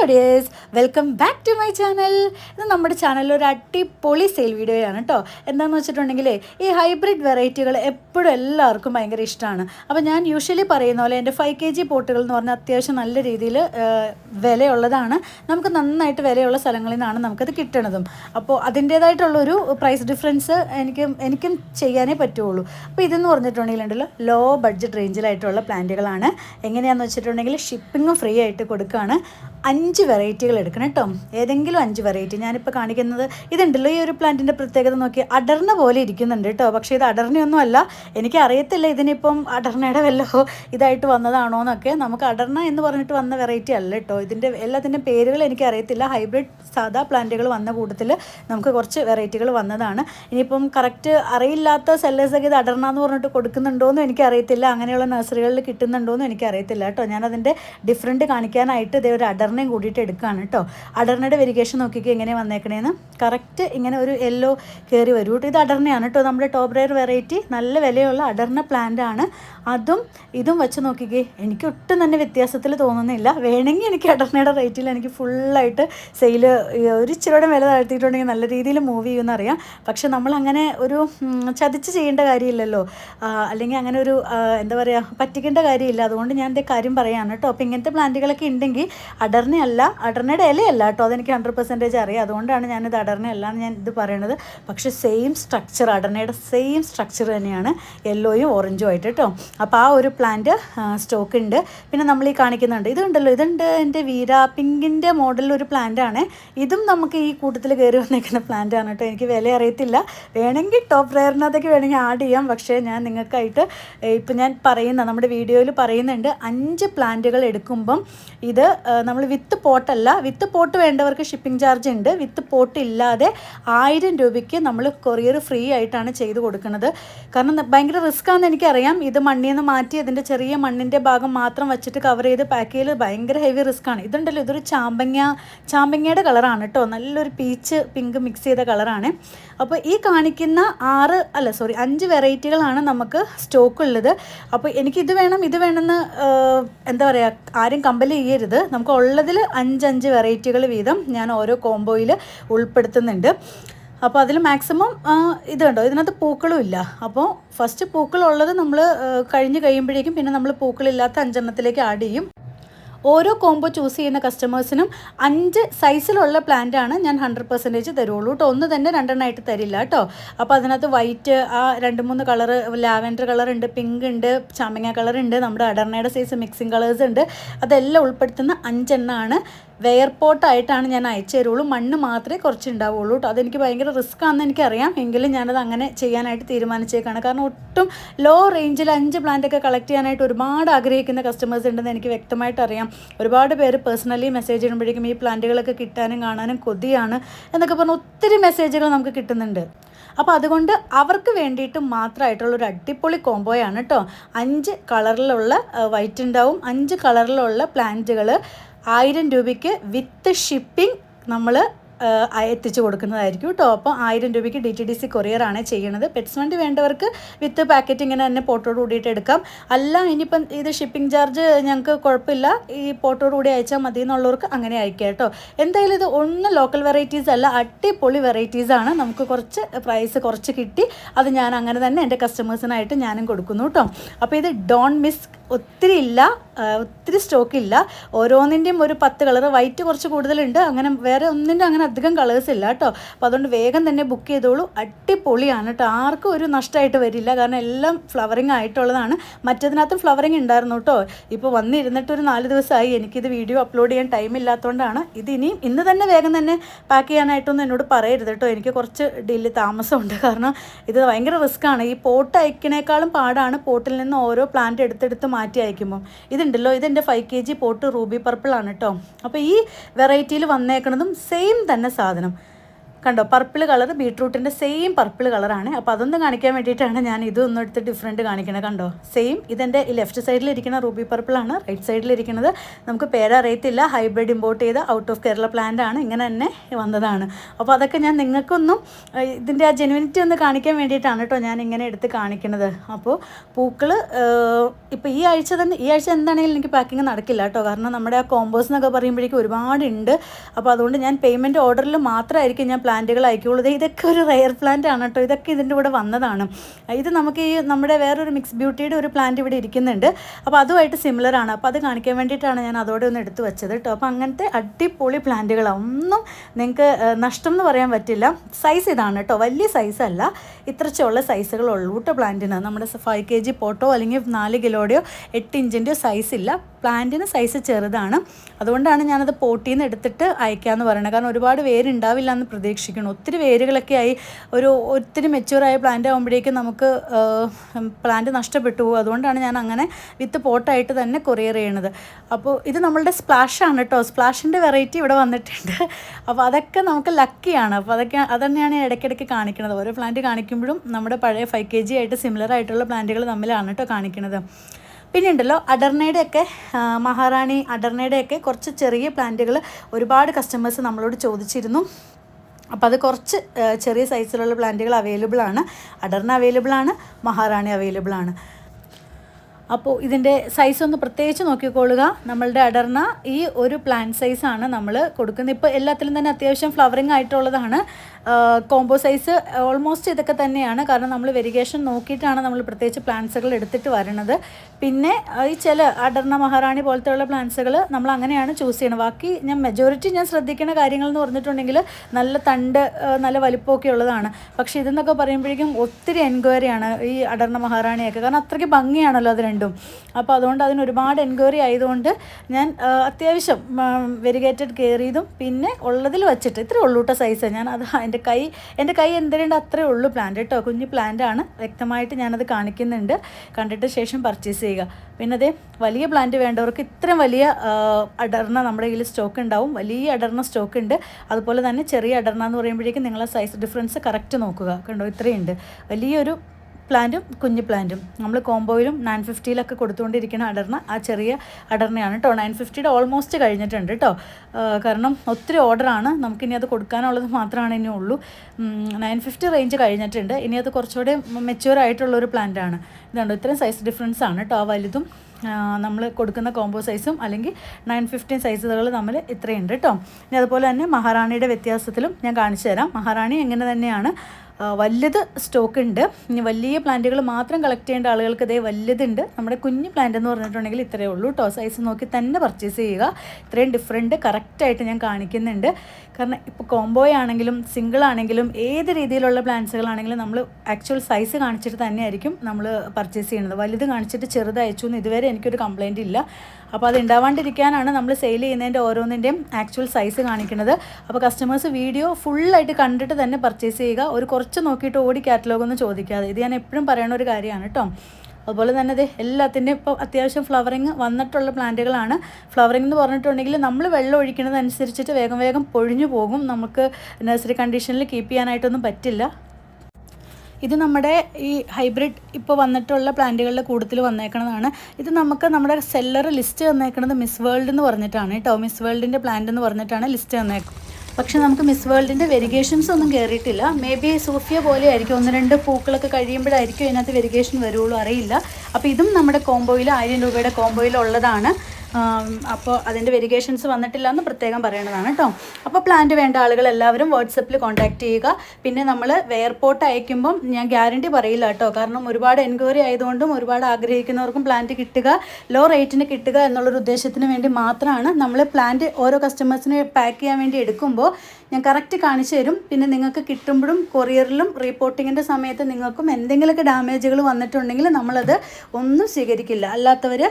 Hello dears welcome back to my channel ഇത് നമ്മുടെ ചാനലിൽ ഒരു അടിപൊളി സെയിൽ വീഡിയോയാണ് കേട്ടോ എന്താണെന്ന് വെച്ചിട്ടുണ്ടെങ്കിൽ ഈ ഹൈബ്രിഡ് വെറൈറ്റികൾ എപ്പോഴും എല്ലാവർക്കും ഭയങ്കര ഇഷ്ടമാണ്. അപ്പോൾ ഞാൻ യൂഷ്വലി പറയുന്ന പോലെ എന്റെ ഫൈവ് കെ ജി പോട്ടുകൾ എന്ന് പറഞ്ഞാൽ അത്യാവശ്യം നല്ല രീതിയിൽ വിലയുള്ളതാണ്. നമുക്ക് നന്നായിട്ട് വിലയുള്ള സ്ഥലങ്ങളിൽ നിന്നാണ് നമുക്കത് കിട്ടണതും. അപ്പോൾ അതിന്റേതായിട്ടുള്ളൊരു പ്രൈസ് ഡിഫറൻസ് എനിക്ക് എനിക്കും ചെയ്യാനേ പറ്റുള്ളൂ. അപ്പോൾ ഇതെന്ന് പറഞ്ഞിട്ടുണ്ടെങ്കിൽ ലോ ബഡ്ജറ്റ് റേഞ്ചിലായിട്ടുള്ള പ്ലാന്റുകളാണ് എങ്ങനെയാണെന്ന് വെച്ചിട്ടുണ്ടെങ്കിൽ ഷിപ്പിങ്ങും ഫ്രീ ആയിട്ട് കൊടുക്കുകയാണ് അഞ്ച് വെറൈറ്റികൾ എടുക്കണം കേട്ടോ. ഏതെങ്കിലും അഞ്ച് വെറൈറ്റി ഞാനിപ്പോൾ കാണിക്കുന്നത് ഇതുണ്ടല്ലോ ഈ ഒരു പ്ലാന്റിന്റെ പ്രത്യേകത നോക്കി. അടർന്ന പോലെ ഇരിക്കുന്നുണ്ട് കേട്ടോ. പക്ഷേ ഇത് അടർണയൊന്നും അല്ല എനിക്ക് അറിയത്തില്ല ഇതിനിപ്പം അടർണയുടെ വല്ലോ ഇതായിട്ട് വന്നതാണോ എന്നൊക്കെ. നമുക്ക് അടർണ എന്ന് പറഞ്ഞിട്ട് വന്ന വെറൈറ്റി അല്ല കേട്ടോ. ഇതിന്റെ എല്ലാത്തിന്റെ പേരുകൾ എനിക്ക് അറിയത്തില്ല. ഹൈബ്രിഡ് സാധാ പ്ലാന്റുകൾ വന്ന കൂട്ടത്തിൽ നമുക്ക് കുറച്ച് വെറൈറ്റികൾ വന്നതാണ്. ഇനിയിപ്പം കറക്റ്റ് അറിയില്ലാത്ത സെല്ലേഴ്സൊക്കെ ഇത് അടർണ എന്ന് പറഞ്ഞിട്ട് കൊടുക്കുന്നുണ്ടോയെന്നും എനിക്ക് അറിയത്തില്ല. അങ്ങനെയുള്ള നഴ്സറികളിൽ കിട്ടുന്നുണ്ടോയെന്നും എനിക്ക് അറിയത്തില്ല കേട്ടോ. ഞാനതിന്റെ ഡിഫറെന്റ് കാണിക്കാനായിട്ട് ഇതേ ഒരു അടർണയും കൂടിയിട്ട് എടുക്കുകയാണ് കേട്ടോ അടർണയുടെ വെരിഗേഷൻ നോക്കിക്കോ എങ്ങനെ വന്നേക്കണേന്ന്. കറക്റ്റ് ഇങ്ങനെ ഒരു യെല്ലോ കയറി വരും ഇത് അടർണയാണ് കേട്ടോ നമ്മുടെ ടോപ്പ് റെയർ വെറൈറ്റി നല്ല വിലയുള്ള അടർണ പ്ലാന്റ് ആണ്. അതും ഇതും വെച്ച് നോക്കിക്കേ. എനിക്ക് ഒട്ടും തന്നെ വ്യത്യാസത്തിൽ തോന്നുന്നില്ല. വേണമെങ്കിൽ എനിക്ക് അടർണയുടെ റേറ്റിൽ എനിക്ക് ഫുള്ളായിട്ട് സെയിൽ ഒരു ഇച്ചിരിയുടെ വില താഴ്ത്തിയിട്ടുണ്ടെങ്കിൽ നല്ല രീതിയിൽ മൂവ് ചെയ്യുമെന്ന് അറിയാം. പക്ഷെ നമ്മൾ അങ്ങനെ ഒരു ചതിച്ച് ചെയ്യേണ്ട കാര്യമില്ലല്ലോ. അല്ലെങ്കിൽ അങ്ങനെ ഒരു എന്താ പറയുക പറ്റിക്കേണ്ട കാര്യമില്ല. അതുകൊണ്ട് ഞാൻ എന്റെ കാര്യം പറയാണ് കേട്ടോ അപ്പോൾ ഇങ്ങനത്തെ പ്ലാന്റുകളൊക്കെ ഉണ്ടെങ്കിൽ അടർണയല്ല അടറിനയുടെ ഇലയല്ല കേട്ടോ. അതെനിക്ക് ഹൺഡ്രഡ് പെർസെന്റേജ് അറിയാം. അതുകൊണ്ടാണ് ഞാനിത് അടർണയല്ല എന്ന് ഞാൻ ഇത് പറയണത്. പക്ഷേ സെയിം സ്ട്രക്ചർ അടർണയുടെ സെയിം സ്ട്രക്ചർ തന്നെയാണ് യെല്ലോയും ഓറഞ്ചും ആയിട്ട് കേട്ടോ. അപ്പോൾ ആ ഒരു പ്ലാന്റ് സ്റ്റോക്ക് ഉണ്ട്. പിന്നെ നമ്മൾ ഈ കാണിക്കുന്നുണ്ട്. ഇതുണ്ടല്ലോ ഇതുണ്ട് എന്റെ വീര പിങ്കിന്റെ മോഡലിൽ ഒരു പ്ലാന്റ് ആണ്. ഇതും നമുക്ക് ഈ കൂട്ടത്തിൽ കയറി വന്നേക്കുന്ന പ്ലാന്റ് ആണ് കേട്ടോ. എനിക്ക് വില അറിയത്തില്ല. വേണമെങ്കിൽ ടോപ്പ് റെയറിനകത്തേക്ക് വേണമെങ്കിൽ ആഡ് ചെയ്യാം. പക്ഷേ ഞാൻ നിങ്ങൾക്കായിട്ട് ഇപ്പം ഞാൻ പറയുന്ന നമ്മുടെ വീഡിയോയിൽ പറയുന്നുണ്ട് അഞ്ച് പ്ലാന്റുകൾ എടുക്കുമ്പം ഇത് നമ്മൾ വിത്ത് പോട്ടല്ല. വിത്ത് പോട്ട് വേണ്ടവർക്ക് ഷിപ്പിംഗ് ചാർജ് ഉണ്ട്. വിത്ത് പോട്ട് ഇല്ലാതെ ആയിരം രൂപയ്ക്ക് നമ്മൾ കൊറിയർ ഫ്രീ ആയിട്ടാണ് ചെയ്ത് കൊടുക്കുന്നത്. കാരണം ഭയങ്കര റിസ്ക് ആണെന്ന് എനിക്കറിയാം. ഇത് മണ്ണിൽ നിന്ന് മാറ്റി അതിന്റെ ചെറിയ മണ്ണിന്റെ ഭാഗം മാത്രം വെച്ചിട്ട് കവർ ചെയ്ത് പാക്ക് ചെയ്യൽ ഭയങ്കര ഹെവി ആണ്. ഇതുണ്ടല്ലോ ഇതൊരു ചാമ്പങ്ങ ചാമ്പങ്ങയുടെ കളറാണ് കേട്ടോ. നല്ലൊരു പീച്ച് പിങ്ക് മിക്സ് ചെയ്ത കളറാണ് അപ്പോൾ ഈ കാണിക്കുന്ന ആറ് അല്ല സോറി അഞ്ച് വെറൈറ്റികളാണ് നമുക്ക് സ്റ്റോക്ക് ഉള്ളത്. അപ്പോൾ എനിക്ക് ഇത് വേണം ഇത് വേണമെന്ന് എന്താ പറയുക ആരും കമ്പൽ ചെയ്യരുത്. നമുക്ക് ഉള്ളതിൽ അഞ്ചഞ്ച് വെറൈറ്റികൾ വീതം ഞാൻ ഓരോ കോംബോയിൽ ഉൾപ്പെടുത്തുന്നുണ്ട്. അപ്പോൾ അതിൽ മാക്സിമം ഇത് കണ്ടോ? ഇതിനകത്ത് പൂക്കളും ഇല്ല. അപ്പോൾ ഫസ്റ്റ് പൂക്കളുള്ളത് നമ്മൾ കഴിഞ്ഞ് കഴിയുമ്പോഴേക്കും പിന്നെ നമ്മൾ പൂക്കളില്ലാത്ത അഞ്ചെണ്ണത്തിലേക്ക് ആഡ് ചെയ്യും. ഓരോ കോംബോ ചൂസ് ചെയ്യുന്ന കസ്റ്റമേഴ്സിനും അഞ്ച് സൈസിലുള്ള പ്ലാന്റ് ആണ് ഞാൻ ഹൺഡ്രഡ് പെർസെന്റേജ് തരുള്ളൂ. കേട്ടോ ഒന്ന് തന്നെ രണ്ടെണ്ണമായിട്ട് തരില്ല കേട്ടോ അപ്പോൾ അതിനകത്ത് വൈറ്റ് ആ രണ്ട് മൂന്ന് കളർ ലാവൻഡർ കളർ ഉണ്ട് പിങ്ക് ഉണ്ട് ചമങ്ങ കളർ ഉണ്ട് നമ്മുടെ അടർണയുടെ സൈസ് മിക്സിങ് കളേഴ്സ് ഉണ്ട്. അതെല്ലാം ഉൾപ്പെടുത്തുന്ന അഞ്ചെണ്ണമാണ് വെയർ പോട്ടായിട്ടാണ് ഞാൻ അയച്ചു തരുള്ളൂ. മണ്ണ് മാത്രമേ കുറച്ച് ഉണ്ടാവുള്ളൂ കേട്ടോ. അതെനിക്ക് ഭയങ്കര റിസ്ക് ആണെന്ന് എനിക്കറിയാം. എങ്കിലും ഞാനത് അങ്ങനെ ചെയ്യാനായിട്ട് തീരുമാനിച്ചേക്കാണ്. കാരണം ഒട്ടും ലോ റേഞ്ചിൽ അഞ്ച് ഒക്കെ കളക്ട് ചെയ്യാനായിട്ട് ഒരുപാട് ആഗ്രഹിക്കുന്ന കസ്റ്റമേഴ്സ് ഉണ്ടെന്ന് എനിക്ക് വ്യക്തമായിട്ട് അറിയാം. ഒരുപാട് പേര് പേഴ്സണലി മെസ്സേജ് ഇടുമ്പോഴേക്കും ഈ പ്ലാന്റുകളൊക്കെ കിട്ടാനും കാണാനും കൊതിയാണ് എന്നൊക്കെ പറഞ്ഞ് ഒത്തിരി മെസ്സേജുകൾ നമുക്ക് കിട്ടുന്നുണ്ട്. അപ്പോൾ അതുകൊണ്ട് അവർക്ക് വേണ്ടിയിട്ട് മാത്രമായിട്ടുള്ള ഒരു അടിപൊളി കോംബോയാണ് കേട്ടോ. അഞ്ച് കളറിലുള്ള വൈറ്റ് ഉണ്ടാവും. അഞ്ച് കളറിലുള്ള പ്ലാന്റുകൾ ആയിരം രൂപയ്ക്ക് വിത്ത് ഷിപ്പിംഗ് നമ്മൾ എത്തിച്ചു കൊടുക്കുന്നതായിരിക്കും കേട്ടോ. അപ്പോൾ ആയിരം രൂപയ്ക്ക് ഡി ടി ഡി സി കൊറിയറാണ് ചെയ്യണത് പെറ്റ്സ് വണ്ടി വേണ്ടവർക്ക് വിത്ത് പാക്കറ്റ് ഇങ്ങനെ തന്നെ പോട്ടോട് കൂടിയിട്ട് എടുക്കാം. അല്ല ഇനിയിപ്പം ഇത് ഷിപ്പിംഗ് ചാർജ് ഞങ്ങൾക്ക് കുഴപ്പമില്ല. ഈ പോട്ടോട് കൂടി അയച്ചാൽ മതി എന്നുള്ളവർക്ക് അങ്ങനെ അയക്കാം കേട്ടോ. എന്തായാലും ഇത് ഒന്ന് ലോക്കൽ വെറൈറ്റീസ് അല്ല അടിപൊളി വെറൈറ്റീസ് ആണ്. നമുക്ക് കുറച്ച് പ്രൈസ് കുറച്ച് കിട്ടി. അത് ഞാൻ അങ്ങനെ തന്നെ എന്റെ കസ്റ്റമേഴ്സിനായിട്ട് ഞാനും കൊടുക്കുന്നു കേട്ടോ. അപ്പോൾ ഇത് ഡോൺ മിസ് ഒത്തിരി ഇല്ല ഒത്തിരി സ്റ്റോക്ക് ഇല്ല. ഓരോന്നിന്റെയും ഒരു പത്ത് കളർ വൈറ്റ് കുറച്ച് കൂടുതലുണ്ട്. അങ്ങനെ വേറെ ഒന്നിന്റെ അങ്ങനെ അധികം കളേഴ്സ് ഇല്ല കേട്ടോ. അപ്പോൾ അതുകൊണ്ട് വേഗം തന്നെ ബുക്ക് ചെയ്തോളൂ. അടിപൊളിയാണ് കേട്ടോ. ആർക്കും ഒരു നഷ്ടമായിട്ട് വരില്ല. കാരണം എല്ലാം ഫ്ലവറിങ് ആയിട്ടുള്ളതാണ്. മറ്റതിനകത്തും ഫ്ലവറിങ് ഉണ്ടായിരുന്നു കേട്ടോ. ഇപ്പോൾ വന്നിരുന്നിട്ട് ഒരു നാല് ദിവസമായി. എനിക്കിത് വീഡിയോ അപ്ലോഡ് ചെയ്യാൻ ടൈം ഇല്ലാത്തതുകൊണ്ടാണ് ഇത് ഇനിയും ഇന്ന് തന്നെ വേഗം തന്നെ പാക്ക് ചെയ്യാനായിട്ടൊന്നും എന്നോട് പറയരുത് കേട്ടോ. എനിക്ക് കുറച്ച് ഡിലേ താമസമുണ്ട്. കാരണം ഇത് ഭയങ്കര റിസ്ക്കാണ് ഈ പോട്ട് അയക്കണേക്കാളും പാടാണ് പോട്ടിൽ നിന്ന് ഓരോ പ്ലാന്റ് എടുത്തെടുത്ത് മാറ്റി അയക്കുമ്പോൾ ഇതുണ്ടല്ലോ. ഇതെന്റെ five K G pot ruby പർപ്പിളാണ് കേട്ടോ. അപ്പോൾ ഈ വെറൈറ്റിയിൽ വന്നേക്കണതും സെയിം തന്നെ. സാധനം കണ്ടോ പർപ്പിൾ കളർ ബീട്രൂട്ടിന്റെ സെയിം പർപ്പിൾ കളറാണ് അപ്പോൾ അതൊന്ന് കാണിക്കാൻ വേണ്ടിയിട്ടാണ് ഞാൻ ഇതൊന്നും എടുത്ത് ഡിഫറെന്റ് കാണിക്കുന്നത് കണ്ടോ. സെയിം ഇതെന്റെ ലെഫ്റ്റ് സൈഡിലിരിക്കുന്ന റൂബി പർപ്പിളാണ് റൈറ്റ് സൈഡിലിരിക്കുന്നത് നമുക്ക് പേരറിയത്തില്ല ഹൈബ്രിഡ് ഇമ്പോർട്ട് ചെയ്ത ഔട്ട് ഓഫ് കേരള പ്ലാന്റ് ആണ് ഇങ്ങനെ തന്നെ വന്നതാണ്. അപ്പോൾ അതൊക്കെ ഞാൻ നിങ്ങൾക്കൊന്നും ഇതിന്റെ ആ ജെനുവിനിറ്റി ഒന്ന് കാണിക്കാൻ വേണ്ടിയിട്ടാണ് കേട്ടോ ഞാൻ ഇങ്ങനെ എടുത്ത് കാണിക്കുന്നത് അപ്പോൾ പൂക്കൾ ഇപ്പോൾ ഈ ആഴ്ച തന്നെ ഈ ആഴ്ച എന്താണെങ്കിലും എനിക്ക് പാക്കിങ് നടക്കില്ല കേട്ടോ കാരണം നമ്മുടെ ആ കോമ്പോസ് എന്നൊക്കെ പറയുമ്പോഴേക്കും ഒരുപാടുണ്ട്. അപ്പോൾ അതുകൊണ്ട് ഞാൻ പേയ്മെന്റ് ഓർഡറിൽ മാത്രമായിരിക്കും ഞാൻ പ്ലാന്റുകൾ അയക്കുള്ളൂ. ഇതൊക്കെ ഒരു റയർ പ്ലാന്റ് ആണ് കേട്ടോ. ഇതൊക്കെ ഇതിന്റെ കൂടെ വന്നതാണ്. ഇത് നമുക്ക് ഈ നമ്മുടെ വേറൊരു മിക്സ് ബ്യൂട്ടിയുടെ ഒരു പ്ലാന്റ് ഇവിടെ ഇരിക്കുന്നുണ്ട്. അപ്പോൾ അതുമായിട്ട് സിമിലർ ആണ്. അപ്പോൾ അത് കാണിക്കാൻ വേണ്ടിയിട്ടാണ് ഞാൻ അതോടെ ഒന്ന് എടുത്തു വെച്ചത് കേട്ടോ. അപ്പോൾ അങ്ങനത്തെ അടിപൊളി പ്ലാന്റുകളാണ് ഒന്നും നിങ്ങൾക്ക് നഷ്ടം എന്ന് പറയാൻ പറ്റില്ല. സൈസ് ഇതാണ് കേട്ടോ. വലിയ സൈസ് അല്ല. ഇത്രച്ചുള്ള സൈസുകളുള്ളൂ കേട്ടോ പ്ലാന്റിന് നമ്മുടെ ഫൈവ് കെ ജി പോട്ടോ അല്ലെങ്കിൽ നാല് കിലോയുടെയോ എട്ട് ഇഞ്ചിന്റെയോ ഇല്ല. പ്ലാന്റിന് സൈസ് ചെറുതാണ്. അതുകൊണ്ടാണ് ഞാനത് പോട്ടിൽ നിന്ന് എടുത്തിട്ട് അയക്കാമെന്ന് പറയുന്നത് കാരണം ഒരുപാട് വേരുണ്ടാവില്ല എന്ന് പ്രതീക്ഷിക്കണം ഒത്തിരി വേരുകളൊക്കെ ആയി ഒരു ഒത്തിരി മെച്യൂറായ പ്ലാന്റ് ആകുമ്പോഴേക്കും നമുക്ക് പ്ലാന്റ് നഷ്ടപ്പെട്ടു പോകും. അതുകൊണ്ടാണ് ഞാൻ അങ്ങനെ വിത്ത് പോട്ടായിട്ട് തന്നെ കൊറിയർ ചെയ്യണത്. അപ്പോൾ ഇത് നമ്മളുടെ സ്പ്ലാഷാണ് കേട്ടോ സ്പ്ലാഷിന്റെ വെറൈറ്റി ഇവിടെ വന്നിട്ടുണ്ട്. അപ്പോൾ അതൊക്കെ നമുക്ക് ലക്കിയാണ് അപ്പോൾ അതൊക്കെ അതന്നെയാണ് ഇടയ്ക്കിടയ്ക്ക് കാണിക്കുന്നത് ഓരോ പ്ലാന്റ് കാണിക്കുമ്പോഴും നമ്മുടെ പഴയ ഫൈവ് കെ ജി ആയിട്ട് സിമിലർ ആയിട്ടുള്ള പ്ലാന്റുകൾ തമ്മിലാണ് കേട്ടോ കാണിക്കുന്നത് പിന്നെ ഉണ്ടല്ലോ അഡർണയുടെയൊക്കെ മഹാറാണി അഡർണയുടെയൊക്കെ കുറച്ച് ചെറിയ പ്ലാന്റുകൾ ഒരുപാട് കസ്റ്റമേഴ്സ് നമ്മളോട് ചോദിച്ചിരുന്നു. അപ്പോൾ അത് കുറച്ച് ചെറിയ സൈസിലുള്ള പ്ലാന്റുകൾ അവൈലബിൾ ആണ് അഡർണ അവൈലബിൾ ആണ് മഹാറാണി അവൈലബിൾ ആണ് അപ്പോൾ ഇതിന്റെ സൈസ് ഒന്ന് പ്രത്യേകിച്ച് നോക്കിക്കൊള്ളുക. നമ്മളുടെ അടർന്ന ഈ ഒരു പ്ലാന്റ് സൈസാണ് നമ്മൾ കൊടുക്കുന്നത്. ഇപ്പോൾ എല്ലാത്തിലും തന്നെ അത്യാവശ്യം ഫ്ലവറിങ് ആയിട്ടുള്ളതാണ്. കോംബോ സൈസ് ഓൾമോസ്റ്റ് ഇതൊക്കെ തന്നെയാണ്. കാരണം നമ്മൾ വെരിഗേഷൻ നോക്കിയിട്ടാണ് നമ്മൾ പ്രത്യേകിച്ച് പ്ലാന്റ്സുകൾ എടുത്തിട്ട് വരണത്. പിന്നെ ഈ ചില അടർണ മഹാറാണി പോലത്തെയുള്ള പ്ലാന്റ്സുകൾ നമ്മൾ അങ്ങനെയാണ് ചൂസ് ചെയ്യുന്നത് ബാക്കി ഞാൻ മെജോറിറ്റി ഞാൻ ശ്രദ്ധിക്കുന്ന കാര്യങ്ങൾ എന്ന് പറഞ്ഞിട്ടുണ്ടെങ്കിൽ നല്ല തണ്ട് നല്ല വലിപ്പമൊക്കെ ഉള്ളതാണ്. പക്ഷേ ഇതെന്നൊക്കെ പറയുമ്പോഴേക്കും ഒത്തിരി എൻക്വയറിയാണ് ഈ അടർണ മഹാറാണിയൊക്കെ. കാരണം അത്രയ്ക്ക് ഭംഗിയാണല്ലോ അത് രണ്ടും. അപ്പോൾ അതുകൊണ്ട് അതിന് ഒരുപാട് എൻക്വയറി ആയതുകൊണ്ട് ഞാൻ അത്യാവശ്യം വെരിഗേറ്റഡ് കെയർ ചെയ്തും പിന്നെ ഉള്ളതിൽ വെച്ചിട്ട് ഇത്രേ ഉള്ളൂട്ട സൈസ് ഞാൻ അത് എന്റെ കൈ എന്റെ കൈ എന്തിനുണ്ട് അത്രേ ഉള്ളൂ പ്ലാന്റ് കേട്ടോ കുഞ്ഞ് പ്ലാന്റ് ആണ്. വ്യക്തമായിട്ട് ഞാനത് കാണിക്കുന്നുണ്ട്. കണ്ടിട്ട് ശേഷം പർച്ചേസ് ചെയ്യുക. പിന്നെ അതേ വലിയ പ്ലാന്റ് വേണ്ടവർക്ക് ഇത്രയും വലിയ അടർന്ന നമ്മുടെ കയ്യിൽ സ്റ്റോക്ക് ഉണ്ടാവും. വലിയ അടർന്ന സ്റ്റോക്ക് ഉണ്ട്. അതുപോലെ തന്നെ ചെറിയ അടർന്ന എന്ന് പറയുമ്പോഴേക്കും നിങ്ങളെ സൈസ് ഡിഫറൻസ് കറക്റ്റ് നോക്കുക. കണ്ടോ? ഇത്രയുണ്ട്. വലിയൊരു പ്ലാന്റും കുഞ്ഞു പ്ലാന്റും. നമ്മൾ കോംബോയിലും നയൻ ഫിഫ്റ്റിയിലൊക്കെ കൊടുത്തുകൊണ്ടിരിക്കുന്ന അടർന്ന ആ ചെറിയ അടർന്നയാണ് കേട്ടോ നയൻ ഫിഫ്റ്റിയുടെ ഓൾമോസ്റ്റ് കഴിഞ്ഞിട്ടുണ്ട് കേട്ടോ കാരണം ഒത്തിരി ഓർഡറാണ് നമുക്കിനി അത് കൊടുക്കാനുള്ളത് മാത്രമാണ് ഇനി ഉള്ളൂ. നയൻ ഫിഫ്റ്റി റേഞ്ച് കഴിഞ്ഞിട്ടുണ്ട്. ഇനി അത് കുറച്ചുകൂടെ മെച്യൂർ ആയിട്ടുള്ളൊരു പ്ലാന്റാണ് ഇതുണ്ട് ഇത്രയും സൈസ് ഡിഫറൻസ് ആണ് കേട്ടോ ആ വലുതും നമ്മൾ കൊടുക്കുന്ന കോംബോ സൈസും അല്ലെങ്കിൽ നയൻ ഫിഫ്റ്റീൻ സൈസുകൾ നമ്മൾ ഇത്രയുണ്ട് കേട്ടോ ഇനി അതുപോലെ തന്നെ മഹാറാണിയുടെ വ്യത്യാസത്തിലും ഞാൻ കാണിച്ചു തരാം മഹാറാണി എങ്ങനെ തന്നെയാണ് വലുത് സ്റ്റോക്ക് ഉണ്ട്. വലിയ പ്ലാന്റുകൾ മാത്രം കളക്ട് ചെയ്യേണ്ട ആളുകൾക്ക് ഇതേ വലുതുണ്ട്. നമ്മുടെ കുഞ്ഞ് പ്ലാന്റ് എന്ന് പറഞ്ഞിട്ടുണ്ടെങ്കിൽ ഇത്രയേ ഉള്ളൂ കേട്ടോ സൈസ് നോക്കി തന്നെ പർച്ചേസ് ചെയ്യുക. ഇത്രയും ഡിഫറെന്റ് കറക്റ്റായിട്ട് ഞാൻ കാണിക്കുന്നുണ്ട്. കാരണം ഇപ്പോൾ കോംബോ ആണെങ്കിലും സിംഗിൾ ആണെങ്കിലും ഏത് രീതിയിലുള്ള പ്ലാന്റ്സുകളാണെങ്കിലും നമ്മൾ ആക്ച്വൽ സൈസ് കാണിച്ചിട്ട് തന്നെയായിരിക്കും നമ്മൾ പർച്ചേസ് ചെയ്യുന്നത്. വലുത് കാണിച്ചിട്ട് ചെറുതയച്ചു എന്ന് ഇതുവരെ എനിക്കൊരു കംപ്ലൈന്റ് ഇല്ല. അപ്പോൾ അത് ഉണ്ടാവാണ്ടിരിക്കാനാണ് നമ്മൾ സെയിൽ ചെയ്യുന്നതിന്റെ ഓരോന്നിന്റെയും ആക്ച്വൽ സൈസ് കാണിക്കുന്നത്. അപ്പോൾ കസ്റ്റമേഴ്സ് വീഡിയോ ഫുള്ളായിട്ട് കണ്ടിട്ട് തന്നെ പർച്ചേസ് ചെയ്യുക. ഒരു കുറച്ച് നോക്കിയിട്ട് ഓടി കാറ്റലോഗ് ഒന്ന് ചോദിക്കാതെ. ഇത് ഞാൻ എപ്പോഴും പറയുന്ന ഒരു കാര്യമാണ് കേട്ടോ അതുപോലെ തന്നെ ഇത് എല്ലാത്തിന്റെയും ഇപ്പോൾ അത്യാവശ്യം ഫ്ലവറിങ് വന്നിട്ടുള്ള പ്ലാന്റുകളാണ് ഫ്ലവറിങ് എന്ന് പറഞ്ഞിട്ടുണ്ടെങ്കിൽ നമ്മൾ വെള്ളം ഒഴിക്കുന്നതനുസരിച്ചിട്ട് വേഗം വേഗം പൊഴിഞ്ഞു പോകും. നമുക്ക് നഴ്സറി കണ്ടീഷനിൽ കീപ്പ് ചെയ്യാനായിട്ടൊന്നും പറ്റില്ല. ഇത് നമ്മുടെ ഈ ഹൈബ്രിഡ് ഇപ്പോൾ വന്നിട്ടുള്ള പ്ലാന്റുകളുടെ കൂടുതൽ വന്നേക്കണതാണ്. ഇത് നമുക്ക് നമ്മുടെ സെല്ലർ ലിസ്റ്റ് തന്നേക്കണത് മിസ് വേൾഡ് എന്ന് പറഞ്ഞിട്ടാണ് കേട്ടോ മിസ് വേൾഡിന്റെ പ്ലാന്റ് എന്ന് പറഞ്ഞിട്ടാണ് ലിസ്റ്റ് തന്നേക്കുന്നത് പക്ഷെ നമുക്ക് മിസ് വേൾഡിന്റെ വെരിഗേഷൻസ് ഒന്നും കയറിയിട്ടില്ല മേ ബി സൂഫിയ പോലെ ആയിരിക്കും. ഒന്ന് രണ്ട് പൂക്കളൊക്കെ കഴിയുമ്പോഴായിരിക്കും ഇതിനകത്ത് വെരിഗേഷൻ വരുള്ളൂ അറിയില്ല. അപ്പോൾ ഇതും നമ്മുടെ കോംബോയിൽ ആയിരം രൂപയുടെ കോംബോയിൽ ഉള്ളതാണ്. അപ്പോൾ അതിന്റെ വെരിഗേഷൻസ് വന്നിട്ടില്ല എന്ന് പ്രത്യേകം പറയേണ്ടതാണ് കേട്ടോ. അപ്പോൾ പ്ലാന്റ് വേണ്ട ആളുകൾ എല്ലാവരും വാട്സപ്പിൽ കോൺടാക്റ്റ് ചെയ്യുക. പിന്നെ നമ്മൾ എയർപോർട്ട് അയക്കുമ്പം ഞാൻ ഗ്യാരണ്ടി പറയില്ല കേട്ടോ. കാരണം ഒരുപാട് എൻക്വയറി ആയതുകൊണ്ടും ഒരുപാട് ആഗ്രഹിക്കുന്നവർക്കും പ്ലാന്റ് കിട്ടുക ലോ റേറ്റിന് കിട്ടുക എന്നുള്ളൊരു ഉദ്ദേശത്തിന് വേണ്ടി മാത്രമാണ് നമ്മൾ പ്ലാന്റ് ഓരോ കസ്റ്റമേഴ്സിന് പാക്ക് ചെയ്യാൻ വേണ്ടി എടുക്കുമ്പോൾ ഞാൻ കറക്റ്റ് കാണിച്ചു തരും. പിന്നെ നിങ്ങൾക്ക് കിട്ടുമ്പോഴും കൊറിയറിലും റിപ്പോർട്ടിങ്ങിന്റെ സമയത്ത് നിങ്ങൾക്കും എന്തെങ്കിലുമൊക്കെ ഡാമേജുകൾ വന്നിട്ടുണ്ടെങ്കിൽ നമ്മളത് ഒന്നും സ്വീകരിക്കില്ല. അല്ലാത്തവർ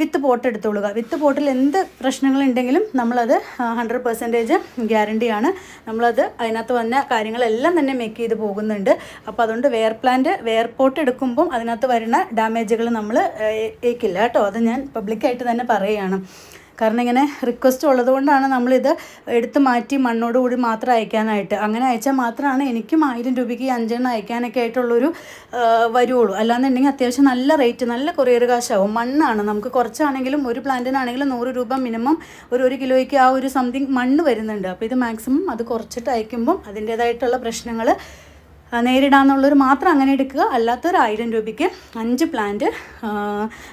വിത്ത് പോട്ട് എടുത്തോളുക. വിത്ത് പോട്ടിൽ എന്ത് പ്രശ്നങ്ങളുണ്ടെങ്കിലും നമ്മളത് ഹൺഡ്രഡ് പെർസെന്റേജ് ഗ്യാരണ്ടിയാണ് നമ്മളത് അതിനകത്ത് വന്ന കാര്യങ്ങളെല്ലാം തന്നെ മേക്ക് ചെയ്ത് പോകുന്നുണ്ട്. അപ്പോൾ അതുകൊണ്ട് വെയർ പ്ലാന്റ് വെയർ പോട്ട് എടുക്കുമ്പം അതിനകത്ത് വരുന്ന ഡാമേജുകൾ നമ്മൾ ഏക്കില്ല. കേട്ടോ അത് ഞാൻ പബ്ലിക്കായിട്ട് തന്നെ പറയുകയാണ്. കാരണം ഇങ്ങനെ റിക്വസ്റ്റ് ഉള്ളതുകൊണ്ടാണ് നമ്മളിത് എടുത്ത് മാറ്റി മണ്ണോട് കൂടി മാത്രം അയക്കാനായിട്ട്. അങ്ങനെ അയച്ചാൽ മാത്രമാണ് എനിക്കും ആയിരം രൂപയ്ക്ക് അഞ്ചെണ്ണം അയക്കാനൊക്കെ ആയിട്ടുള്ളൊരു വരുവുള്ളൂ. അല്ലാന്നുണ്ടെങ്കിൽ അത്യാവശ്യം നല്ല റേറ്റ് നല്ല കൊറിയർ കാശാവും. മണ്ണാണ്. നമുക്ക് കുറച്ചാണെങ്കിലും ഒരു പ്ലാന്റിനാണെങ്കിലും നൂറ് രൂപ മിനിമം ഒരു ഒരു കിലോയ്ക്ക് ആ ഒരു സംതിങ് മണ്ണ് വരുന്നുണ്ട്. അപ്പോൾ ഇത് മാക്സിമം അത് കുറച്ചിട്ട് അയക്കുമ്പം അതിന്റേതായിട്ടുള്ള പ്രശ്നങ്ങൾ നേരിടാന്നുള്ളൊരു മാത്രം അങ്ങനെ എടുക്കുക. അല്ലാത്തൊരു ആയിരം രൂപയ്ക്ക് അഞ്ച് പ്ലാന്റ്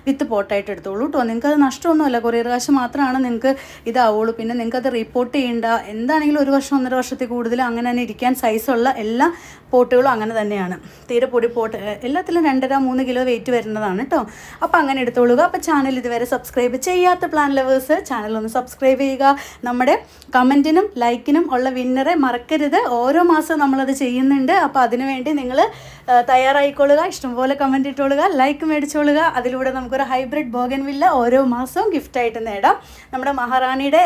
വിത്ത് പോട്ടായിട്ട് എടുത്തോളൂ കേട്ടോ അത് നഷ്ടമൊന്നുമല്ല. കൊറിയർ കാശ് മാത്രമാണ് നിങ്ങൾക്ക് ഇതാവുള്ളൂ. പിന്നെ നിങ്ങൾക്ക് അത് റിപ്പോർട്ട് ചെയ്യേണ്ട. എന്താണെങ്കിലും ഒരു വർഷം ഒന്നര വർഷത്തിൽ കൂടുതൽ അങ്ങനെ തന്നെ ഇരിക്കാൻ സൈസുള്ള എല്ലാ പോട്ടുകളും അങ്ങനെ തന്നെയാണ്. തീരെ പൊടി പോട്ട് എല്ലാത്തിലും രണ്ടര മൂന്ന് കിലോ വെയിറ്റ് വരുന്നതാണ് കേട്ടോ അപ്പോൾ അങ്ങനെ എടുത്തോളുക. അപ്പോൾ ചാനൽ ഇതുവരെ സബ്സ്ക്രൈബ് ചെയ്യാത്ത പ്ലാൻ ലവേഴ്സ് ചാനൽ ഒന്ന് സബ്സ്ക്രൈബ് ചെയ്യുക. നമ്മുടെ കമന്റിനും ലൈക്കിനും ഉള്ള വിന്നറെ മറക്കരുത്. ഓരോ മാസവും നമ്മളത് ചെയ്യുന്നുണ്ട്. അപ്പോൾ അതിനുവേണ്ടി നിങ്ങൾ തയ്യാറായിക്കൊള്ളുക ഇഷ്ടംപോലെ കമന്റ് ഇട്ടോളുക ലൈക്ക് മേടിച്ചോളുക. അതിലൂടെ നമുക്കൊരു ഹൈബ്രിഡ് ബോഗൻ വില്ല ഓരോ മാസവും ഗിഫ്റ്റായിട്ട് നേടാം. നമ്മുടെ മഹാറാണിയുടെ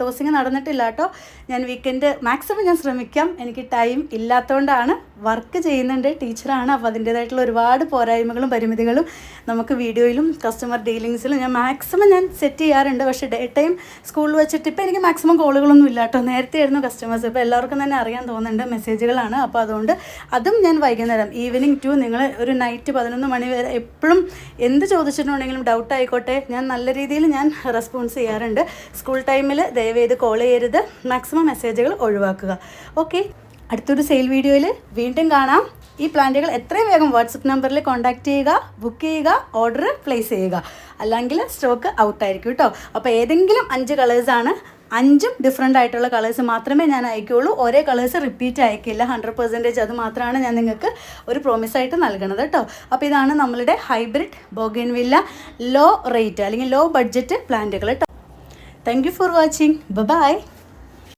ടോസിങ് നടന്നിട്ടില്ല കേട്ടോ. ഞാൻ വീക്കെൻഡ് മാക്സിമം ഞാൻ ശ്രമിക്കാം. എനിക്ക് ടൈം ഇല്ലാത്തതുകൊണ്ടാണ് വർക്ക് ചെയ്യുന്നുണ്ട് ടീച്ചറാണ് അപ്പോൾ അതിന്റേതായിട്ടുള്ള ഒരുപാട് പോരായ്മകളും പരിമിതികളും നമുക്ക് വീഡിയോയിലും കസ്റ്റമർ ഡീലിങ്സിലും ഞാൻ മാക്സിമം ഞാൻ സെറ്റ് ചെയ്യാറുണ്ട്. പക്ഷേ ഡേ ടൈം സ്കൂളിൽ വെച്ചിട്ട് ഇപ്പോൾ എനിക്ക് മാക്സിമം കോളുകളൊന്നും ഇല്ല കേട്ടോ. നേരത്തെ ആയിരുന്നു കസ്റ്റമേഴ്സ് ഇപ്പോൾ എല്ലാവർക്കും തന്നെ അറിയാൻ തോന്നുന്നുണ്ട് മെസ്സേജുകളാണ് അപ്പോൾ അതുകൊണ്ട് അതും ഞാൻ വൈകുന്നേരം ഈവനിങ് ടു നിങ്ങൾ ഒരു നൈറ്റ് പതിനൊന്ന് മണി വരെ എപ്പോഴും എന്ത് ചോദിച്ചിട്ടുണ്ടെങ്കിലും ഡൗട്ട് ആയിക്കോട്ടെ. ഞാൻ നല്ല രീതിയിൽ ഞാൻ റെസ്പോൺസ് ചെയ്യാറുണ്ട്. സ്കൂൾ ടൈമിൽ ദയവേത് കോൾ ചെയ്യരുത്. മാക്സിമം മെസ്സേജുകൾ ഒഴിവാക്കുക. ഓക്കെ അടുത്തൊരു സെയിൽ വീഡിയോയിൽ വീണ്ടും കാണാം. ഈ പ്ലാന്റുകൾ എത്രയും വേഗം വാട്സപ്പ് നമ്പറിൽ കോൺടാക്റ്റ് ചെയ്യുക ബുക്ക് ചെയ്യുക ഓർഡർ പ്ലേസ് ചെയ്യുക. അല്ലെങ്കിൽ സ്റ്റോക്ക് ഔട്ടായിരിക്കും കേട്ടോ. അപ്പോൾ ഏതെങ്കിലും അഞ്ച് കളേഴ്സാണ് അഞ്ചും ഡിഫറെന്റ് ആയിട്ടുള്ള കളേഴ്സ് മാത്രമേ ഞാൻ അയക്കുകയുള്ളൂ ഒരേ കളേഴ്സ് റിപ്പീറ്റ് അയക്കില്ല. ഹൺഡ്രഡ് പെർസെന്റേജ് അത് മാത്രമാണ് ഞാൻ നിങ്ങൾക്ക് ഒരു പ്രോമിസ് ആയിട്ട് നൽകണത് കേട്ടോ. അപ്പോൾ ഇതാണ് നമ്മളുടെ ഹൈബ്രിഡ് ബോഗൻവില്ല ലോ റേറ്റ് അല്ലെങ്കിൽ ലോ ബഡ്ജറ്റ് പ്ലാന്റുകൾ കേട്ടോ. Thank you for watching bye